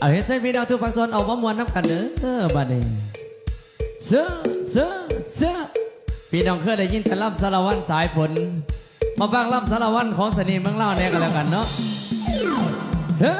เอาเฮ็ดเส้นพี่น้องทุกภาคส่วนเอาบ่มวนน้ำกันเด้อบัดนี้เสื้อเสื้อเสื้อพี่น้องเคยได้ยินแต่ลำสารวันสายฝน มาฟังลำสารวันของสนีเมืองเล่าแน่กันแล้วกันเนาะเฮ้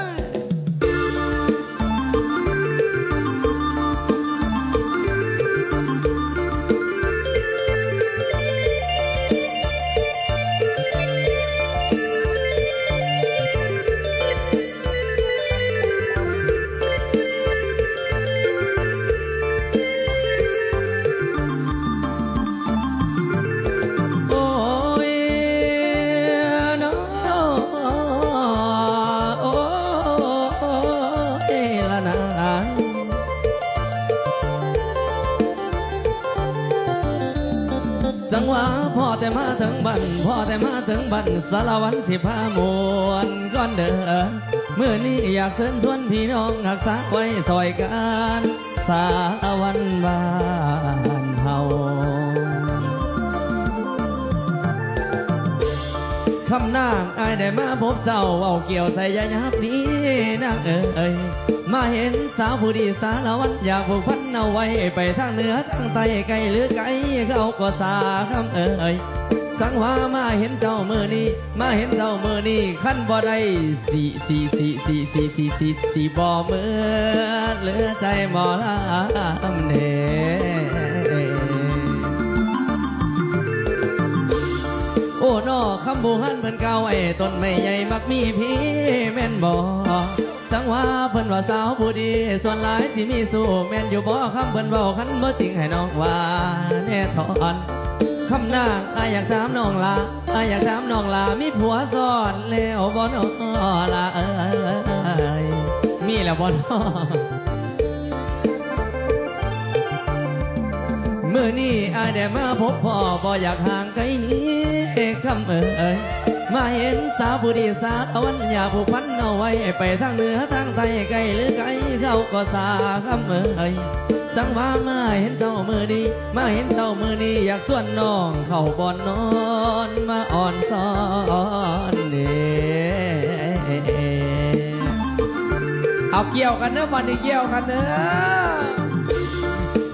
งวาพ่อแต่มาถึงบันพ่อแต่มาถึงบันสารวันสิพามวนก้อนเด้อเมื่อนี้อยากเชิญชวนพี่น้องหักษาไว้ซอยกันสารวันบ้านเฮาคำหน้า ได้มาพบเจ้าเอาเกี่ยวใส่ยายับนี้นางเอ๋ยมาเห็นสาวผู้ดีสารวันอยากผูกพันเอาไว้ไปทางเหนือทางใต้ไกลหรือไกลเขาก็สาคำเอ๋ยสังว่ามาเห็นเจ้ามือนี้ มาเห็นเจ้ามือนี้ขั้นบ่ได้สีสีสีสีสีสีสีสีบ่เมือเหลือใจบ่ละเน่ คำบูฮันเพิ่นเก่าไอ้ต้นไม่ใหญ่มักมีพี่แม่นบ่จังว่าเพิ่นว่าสาวผู้ดี ส่วนหลายสิมีสู้แม่นอยู่บ่คำเพิ่นเว้าคันบ่จริงให้น้องว่าแน่ทอนคำนางอายอยากถามน้องลาอายอยากถามน้องลามีผัวซ้อนแล้วบ่น้อลาเอ้ยมีแล้วบ่น้อ มื่อนี้อายได้มาพบพ่อบ่อยากห่างไกลนี้คำเอ่ยมาเห็นสาวผู้ดีสาวตะวันอยากผูกพันเอาไว้ไปทางเหนือทางใต้ไกลหรือไกลเขาก็สาคำเอ่ยจังว่ามาเห็นเจ้ามือดีมาเห็นเจ้ามือนี้อยากส่วนน้องเข้าบ่อนนอนมาอ่อนซ้อนเด้เอาเกี่ยวกันเนอะวันนี้เกี่ยวกันเนอะ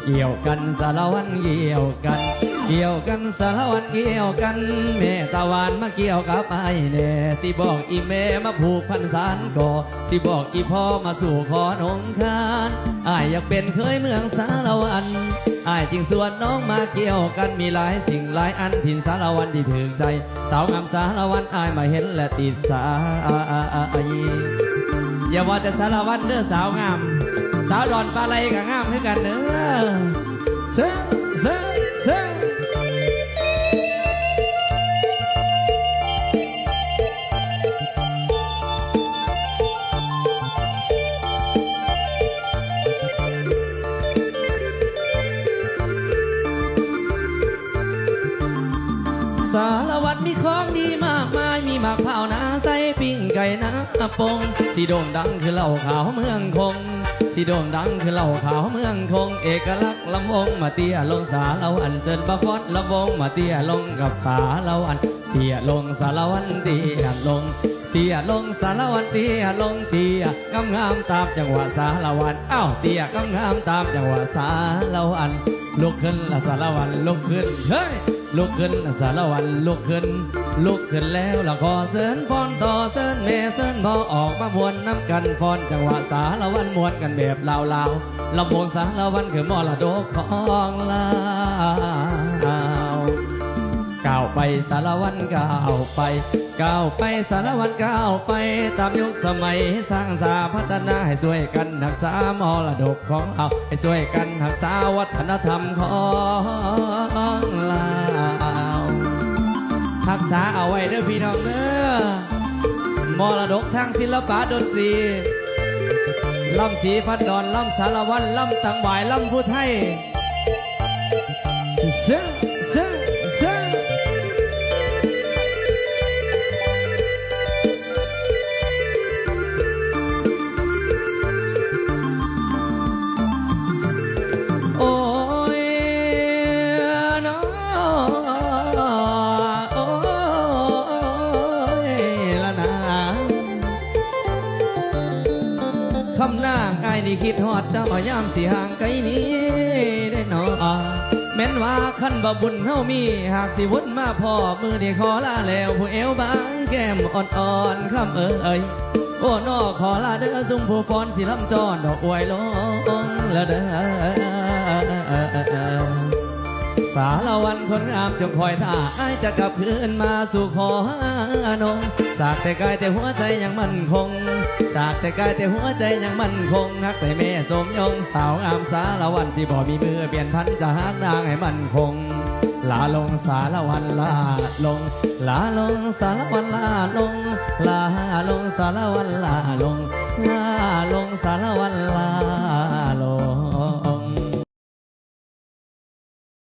เกี่ยวกันสารวันเกี่ยวกัน เกี่ยวกันสารวันเกี่ยวกันแม่ตะวันมาเกี่ยวกับไอ้ายแน่สิบอกอีแม่มาผูกพันสารก่อสิบอกอีพ่อมาสู่ขอนงคานไอยอยากเป็นเคยเมืองสารวันไอจึงส่วนน้องมาเกี่ยวกันมีหลายสิ่งหลายอันผินสารวันที่ถึงใจ สาวงามสารวันไอมาเห็นและติดสายอย่าว่าแต่สารวัตรเด้อสาวงาม สาวดอนปลาไหลก็งามคือกันเด้อเซ่เซ่เซ่สารวัตรมีของดีมากมาย มีหมากเผานาใส่ปิ้งไก่น้ำปงที่โด่งดังคือเหล่าขาวเมืองคง ที่โด่งดังคือเหล่าขาวเมืองคงเอกลักษณ์ลำวงมาเตี้ยลงสาเราอันเซินประพอดลำวงมาเตี้ยลงกับสาเราอันเตี้ยลงสารวันเตี้ยลงเตี้ยลงสารวันเตี้ยลงเตี้ยงามงามตามจังหวะสารวันอ้าวเตี้ยงามงามตามจังหวะสารวันลุกขึ้นละสารวันลุกขึ้นเฮ้ย ลุกขึ้นสารวันลุกขึ้น ลุกขึ้นแล้วละขอเสินฟอนต่อเสินแม่เสินพอออกมาบวนน้ำกันฟอนจังหวะสารวันมวนกันแบบลาวลาวลำวงสารวันคือมรดกของลาวก้าวไปสารวันก้าวไปก้าวไปสารวันก้าวไป ตามยุคสมัยสร้างสาพัฒนาให้ช่วยกันรักษามรดกของเราให้ช่วยกันรักษาวัฒนธรรมของล รักษาเอาไว้เด้อพี่น้องเด้อมรดกทางศิลปะดนตรีลำสีพัดดอนลำสารวันลำตังหวายลำผู้ไทยเซ่เางไอ้ายนี่คิดฮอดเจ้ายามสิห่างไกลนี้ได้หนอแม้นว่าขั้นบ่บุญเฮามี หากสิวุ่นมาพ่อมือนี่ขอลาแล้ว ผู้เอวบางแก้มอ่อนๆคำเอ๋ยโอ้นอขอลาเด้อซุ่มผู้ฟอนสิลำจอนดอกอวยลงละเด้อ สารวันคนงามจงคอยท่าไอจะกลับคืนมาสู่ขอนงจากแต่กายแต่หัวใจยังมั่นคง จากแต่กายแต่หัวใจยังมั่นคงฮักแต่แม่สมยงสาวงามสารวันสิบ่มีมือเปลี่ยนพันจะหานางให้มั่นคงลาลงสารวันลาลง ลาลงสารวันลาลง ลาลงสารวันลาลงลาลงสารวันลาลง